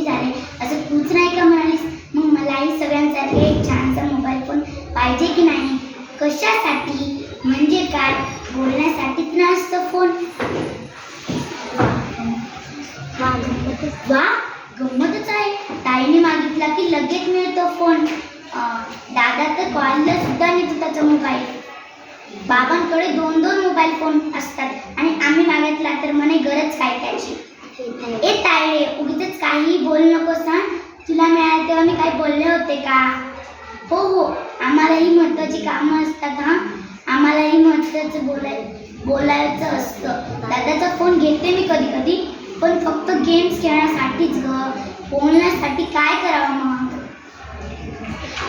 मोठी झाले. असं तूच नाही का म्हणालीस? मग मलाही सगळ्यांसारखे एक छानसा मोबाईल फोन पाहिजे की नाही? कशासाठी? म्हणजे काय? बोलण्यासाठीच ना असतं फोन वा गंमतच आहे. ताईने मागितला की लगेच मिळतो फोन दादा तर कॉलला सुद्धा नेतो त्याचा मोबाईल बाबांकडे दोन दोन मोबाईल फोन असतात. आणि आम्ही मागितला तर म्हणे गरज काय त्याची? ए ताई उगीच काही बोल नको सांग तुला मिळालं तेव्हा मी काही बोलले होते का? हो हो. आम्हालाही महत्वाची कामं असतात हा. आम्हालाही महत्वाचं बोलाय बोलायचं असतं. दादाचा फोन घेते मी कधी कधी पण फक्त गेम्स खेळण्यासाठीच ग. बोलण्यासाठी काय करावं मग?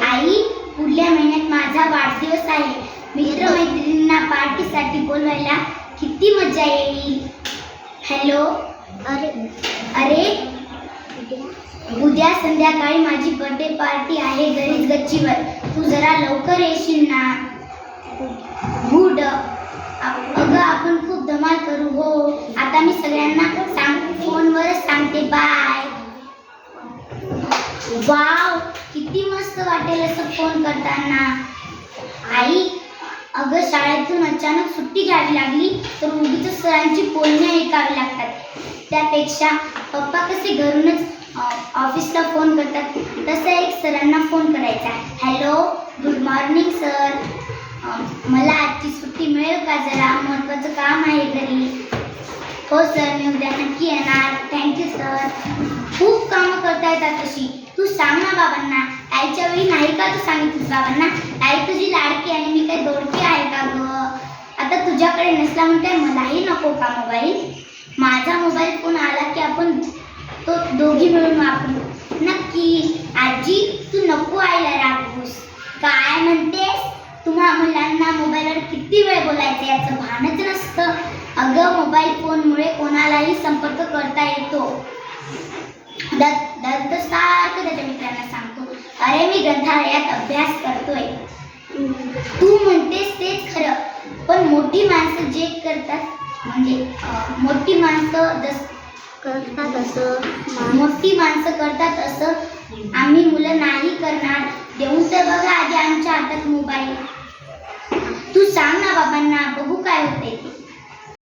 आई पुढल्या महिन्यात माझा वाढदिवस आहे. मित्रमैत्रिणींना पार्टीसाठी बोलवायला किती मजा येईल. हॅलो? अरे अरे उद्या संध्याकाळी माझी बर्थडे पार्टी आहे घरीच गच्चीवर. तू जरा लवकर येशील ना? गुड अगं आपण खूप धमाल करू हो. आता मी सगळ्यांना सांग फोनवरच सांगते बाय वाव किती मस्त वाटेल असं फोन करताना. आई अगं शाळेतून अचानक सुट्टी घ्यावी लागली तर उगीच सरांची बोलणे ऐकावी लागतात. त्यापेक्षा पप्पा कसे घरूनच ऑफिसला फोन करतात. तसं एक सरांना फोन करायचा. हॅलो गुड मॉर्निंग सर मला आजची सुट्टी मिळेल का जरा? महत्त्वाचं काम आहे घरी. हो सर मी उद्या नक्की येणार. थँक्यू सर खूप कामं करता येतात तशी तू सांग ना बाबांना. आईच्या वेळी नाही का तू सांगितलीस बाबांना? आई तुझी लाडकी आणि मी काही दोडकी आहे का ग? आता तुझ्याकडे नसला म्हणते मलाही नको का मोबाईल? माझा मोबाईल फोन आला की आपण तो दोघी मिळून वापरू नक्की आजी तू नको आईला रागवूस. काय म्हणतेस? तुम्हा मुलांना मोबाईलवर किती वेळ बोलायचं याचं भानच नसतं. अगं मोबाईल फोनमुळे कोणालाही संपर्क करता येतो. दत्त दत्त सारखं त्याच्या मित्रांना सांगतो अरे मी ग्रंथालयात अभ्यास करतोय. तू म्हणतेस तेच खरं पण मोठी माणसं जे करतात म्हणजे मोठी माणसं जस करतात असं मोठी माणसं करतात असं. आम्ही मुलं नाही करणार. देऊन तर बघा आधी आमच्या हातात मोबाईल. तू सांग ना बाबांना बघू काय होते ते